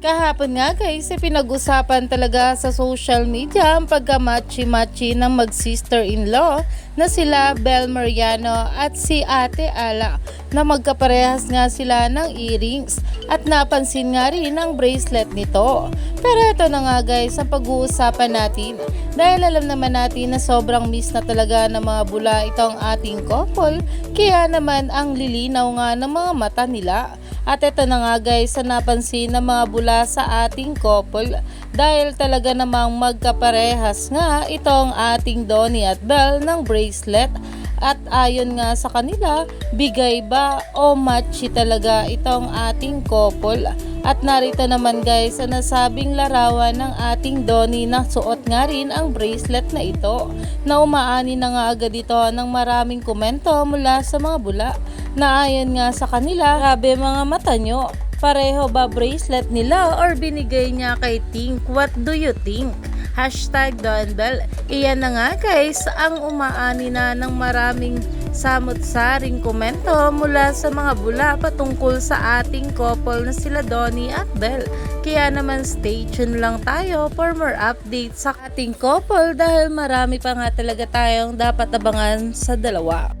Kahapon nga guys, pinag-usapan talaga sa social media ang pagka-matchy-matchy ng mag-sister-in-law na sila Bel Mariano at si Ate Ala na magkaparehas nga sila ng earrings at napansin nga rin ang bracelet nito. Pero ito na nga guys ang pag-uusapan natin dahil alam naman natin na sobrang miss na talaga ng mga bula itong ating couple kaya naman ang lilinaw nga ng mga mata nila. At ito na nga guys, sa napansin ng mga bula sa ating couple dahil talaga namang magkaparehas nga itong ating Donnie at Belle ng bracelet at ayon nga sa kanila, bigay ba o matchy talaga itong ating couple. At narito naman guys ang nasabing larawan ng ating Donnie na suot nga rin ang bracelet na ito na umaani na nga agad ito ng maraming komento mula sa mga bula na ayon nga sa kanila, grabe mga mata nyo, pareho ba bracelet nila or binigay niya kay Tink? What do you think? Hashtag Don Bell. Iyan na nga guys, ang umaani na ng maraming samot-saring komento mula sa mga bula patungkol sa ating couple na sila Donnie at Bell. Kaya naman stay tuned lang tayo for more updates sa ating couple dahil marami pa nga talaga tayong dapat abangan sa dalawa.